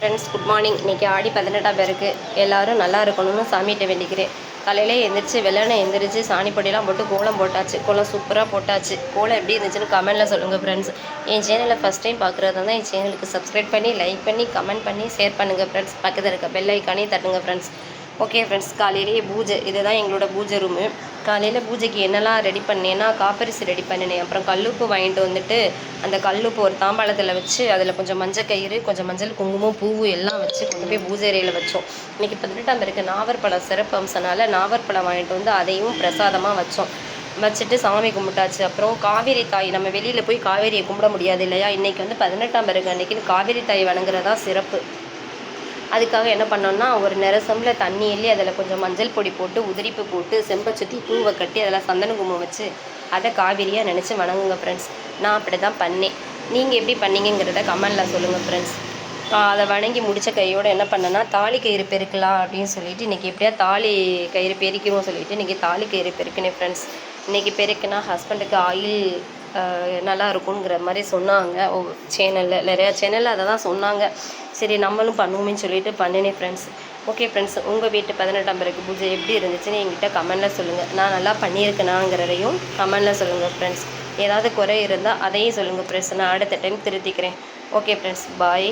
Friends good morning இன்றைக்கி ஆடி பதினெட்டாம் பேருக்கு எல்லாரும் நல்லா இருக்கணும்னு சாமிகிட்ட வேண்டிக்கிறேன். காலையிலே எழுந்திரிச்சு வெள்ளனை எழுந்திரிச்சு சாணி பொடியெல்லாம் போட்டு கோலம் போட்டாச்சு. கோலம் சூப்பராக போட்டாச்சு. கோலம் எப்படி இருந்துச்சுன்னு கமெண்ட்டில் சொல்லுங்கள் ஃப்ரெண்ட்ஸ் என் சேனலில் ஃபஸ்ட் டைம் பார்க்குறதா தான் என் சேனலுக்கு சப்ஸ்கிரைப் பண்ணி லைக் பண்ணி கமெண்ட் பண்ணி ஷேர் பண்ணுங்கள் ஃப்ரெண்ட்ஸ் பக்கத்தில் இருக்க பெல் ஐக்கானே தட்டுங்க ஃப்ரெண்ட்ஸ் ஓகே ஃப்ரெண்ட்ஸ் காலையிலேயே பூஜை இதுதான் எங்களோட பூஜை ரூமு காலையில் பூஜைக்கு என்னெல்லாம் ரெடி பண்ணேன்னா காப்பரிசி ரெடி பண்ணினேன். அப்புறம் கல்லுப்பு வாங்கிட்டு வந்துட்டு அந்த கல்லுப்பு ஒரு தாம்பாளத்தில் வச்சு அதில் கொஞ்சம் மஞ்சள் கயிறு கொஞ்சம் மஞ்சள் குங்குமம் பூவு எல்லாம் வச்சு கொண்டு போய் பூஜை அறையில் வச்சோம். இன்றைக்கி பதினெட்டாம் பேருக்கு நாவற்பழம் சிறப்பு அம்சனால நாவற்பழம் வாங்கிட்டு வந்து அதையும் பிரசாதமாக வச்சோம். வச்சுட்டு சாமி கும்பிட்டாச்சு. அப்புறம் காவேரி தாய் நம்ம வெளியில் போய் காவேரியை கும்பிட முடியாது இல்லையா? இன்றைக்கி வந்து பதினெட்டாம் பிறகு அன்றைக்கி காவேரி தாய் வணங்குறதா சிறப்பு. அதுக்காக என்ன பண்ணோன்னா ஒரு நிறசம்பில் தண்ணி எள்ளி அதில் கொஞ்சம் மஞ்சள் பொடி போட்டு உதிரிப்பு போட்டு செம்பை சுற்றி பூவை கட்டி அதில் சந்தன குங்குமம் வச்சு அதை காவிரியாக நினச்சி வணங்குங்க ஃப்ரெண்ட்ஸ் நான் அப்படி தான் பண்ணேன். நீங்கள் எப்படி பண்ணீங்கங்கிறத கமெண்டில் சொல்லுங்கள் ஃப்ரெண்ட்ஸ் அதை வணங்கி முடித்த கையோடு என்ன பண்ணேன்னா தாலி கயிறு பெருக்கலாம் அப்படின்னு சொல்லிட்டு இன்றைக்கி எப்படியா தாலி கயிறு பெருக்கணும் சொல்லிட்டு இன்றைக்கி தாலி கயிறு பெருக்கினேன் ஃப்ரெண்ட்ஸ் இன்றைக்கி பெருக்கினா ஹஸ்பண்டுக்கு ஆயில் நல்லா இருக்குங்கிற மாதிரி சொன்னாங்க. சேனலில் நிறையா சேனலில் அதை தான் சொன்னாங்க. சரி நம்மளும் பண்ணுவோமேன்னு சொல்லிட்டு பண்ணினேன் ஃப்ரெண்ட்ஸ் ஓகே ஃப்ரெண்ட்ஸ் உங்கள் வீட்டு பதினெட்டாம் பிறகு பூஜை எப்படி இருந்துச்சுன்னு என்கிட்ட கமெண்டில் சொல்லுங்கள் நான் நல்லா பண்ணியிருக்கேனாங்கிறதையும் கமெண்டில் சொல்லுங்கள் ஃப்ரெண்ட்ஸ் ஏதாவது குறை இருந்தால் அதையும் சொல்லுங்கள் ஃப்ரெண்ட்ஸ் நான் அடுத்த டைம் திருத்திக்கிறேன். Okay friends bye